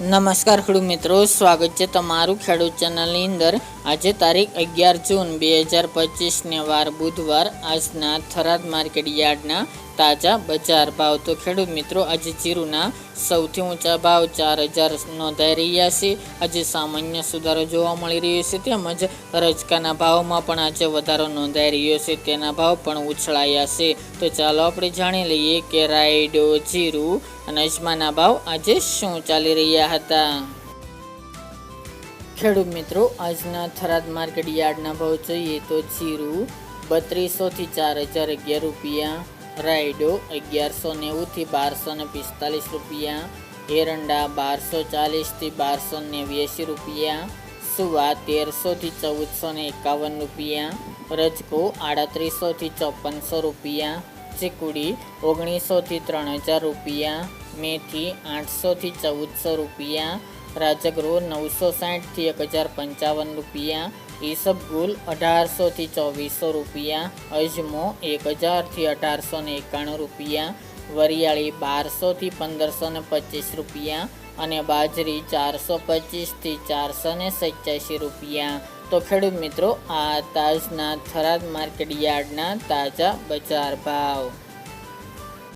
નમસ્કાર ખેડૂત મિત્રો, સ્વાગત છે તમારું ખેડૂત ચેનલની અંદર. આજે તારીખ અગિયાર જૂન બે હજાર પચીસને વાર બુધવાર આજના થરાદ માર્કેટ યાર્ડના તાજા બજાર ભાવ તો ખેડૂત મિત્રો આજે જીરુના સૌથી ઊંચા ભાવ ચાર હજાર નોંધાઈ રહ્યા છે. આજે સામાન્ય સુધારો જોવા મળી રહ્યો છે. તેમજ રજકાના ભાવમાં પણ આજે વધારો નોંધાઈ રહ્યો છે. તેના ભાવ પણ ઉછળાયા છે. તો ચાલો આપણે જાણી લઈએ કે રાયડો, જીરું અને અજમાના ભાવ આજે શું ચાલી રહ્યા હતા. ખેડૂત મિત્રો, આજના થરાદ માર્કેટ યાર્ડના ભાવ જોઈએ તો જીરું બત્રીસોથી ચાર હજાર અગિયાર રૂપિયા રાયડો અગિયારસો નેવુંથી બારસો ને પિસ્તાલીસ રૂપિયા, એરંડા બારસો ચાલીસથી બારસો નેવ્યાસી રૂપિયા, સુવા તેરસોથી ચૌદસો ને એકાવન રૂપિયા, રજકો આડત્રીસોથી ચોપનસો રૂપિયા, ચીકુડી ઓગણીસોથી ત્રણ હજાર રૂપિયા, મેથી આઠસોથી ચૌદસો રૂપિયા, રાજગૃહ નવસો સાઠથી એક હજાર પંચાવન રૂપિયા ઈસબગુલ અઢારસોથી ચોવીસો રૂપિયા, અજમો એક હજારથી અઢારસો ને એકાણું રૂપિયા, વરિયાળી બારસોથી પંદરસો ને પચીસ રૂપિયા અને બાજરી ચારસો પચીસથી ચારસો ને સત્યાસી રૂપિયા. તો ખેડૂત મિત્રો, આ તાજના થરાદ માર્કેટ યાર્ડના તાજા બજાર ભાવ.